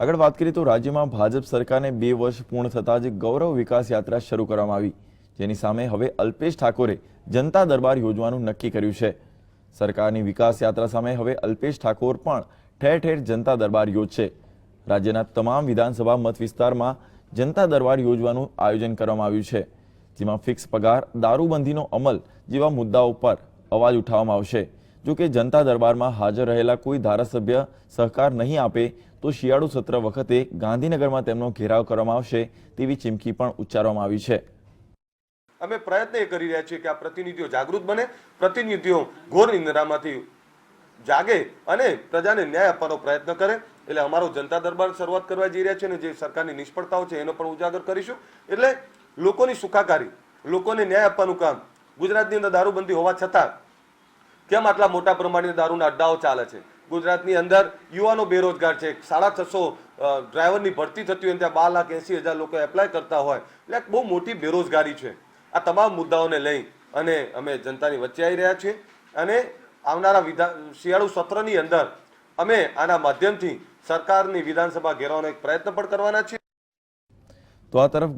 આગળ વાત કરીએ તો રાજ્યમાં ભાજપ સરકારને બે વર્ષ પૂર્ણ થતાં જ ગૌરવ વિકાસ યાત્રા શરૂ કરવામાં આવી. જેની સામે હવે અલ્પેશ ઠાકોરે જનતા દરબાર યોજવાનું નક્કી કર્યું છે. સરકારની વિકાસ યાત્રા સામે હવે અલ્પેશ ઠાકોર પણ ઠેર ઠેર જનતા દરબાર યોજશે. રાજ્યના તમામ વિધાનસભા મત વિસ્તારમાં જનતા દરબાર યોજવાનું આયોજન કરવામાં આવ્યું છે, જેમાં ફિક્સ પગાર, દારૂબંધીનો અમલ જેવા મુદ્દાઓ પર અવાજ ઉઠાવવામાં આવશે. જો કે જનતા દરબારમાં હાજર રહેલા કોઈ ધારાસભ્ય સહકાર નહીં આપે, તો શિયાળુ સત્ર વખતે ગાંધીનગરમાં તેમનો ઘેરાવ કરવામાં આવશે તેવી ચીમકી પણ ઉચ્ચારવામાં આવી છે. અમે પ્રયત્ન એ કરી રહ્યા છીએ કે આ પ્રતિનિધિઓ જાગૃત બને, પ્રતિનિધિઓ ઘોર નિંદ્રામાંથી જાગે અને પ્રજાને ન્યાય આપવાનો પ્રયત્ન કરે. એટલે અમારો જનતા દરબાર શરૂઆત કરવા જઈ રહ્યા છે અને જે સરકારની નિષ્ફળતાઓ છે એનો પણ ઉજાગર કરીશું. એટલે લોકોની સુખાકારી, લોકોને ન્યાય આપવાનું કામ ગુજરાતની અંદર દારૂબંધી હોવા છતાં કેમ આટલા મોટા પ્રમાણે દારૂના અડ્ડાઓ ચાલે છે? ગુજરાતની અંદર યુવાનો બેરોજગાર છે. સાડા છસો ડ્રાઈવરની ભરતી થતી હોય ત્યાં બાર લાખ એસી હજાર લોકો એપ્લાય કરતા હોય. એટલે બહુ મોટી બેરોજગારી છે. આ તમામ મુદ્દાઓને લઈ અને અમે જનતાની વચ્ચે આવી રહ્યા છીએ અને આવનારા વિધાન શિયાળુ સત્રની અંદર અમે આના માધ્યમથી સરકારની વિધાનસભા ઘેરવાનો એક પ્રયત્ન પણ કરવાના છીએ. તો આ તરફ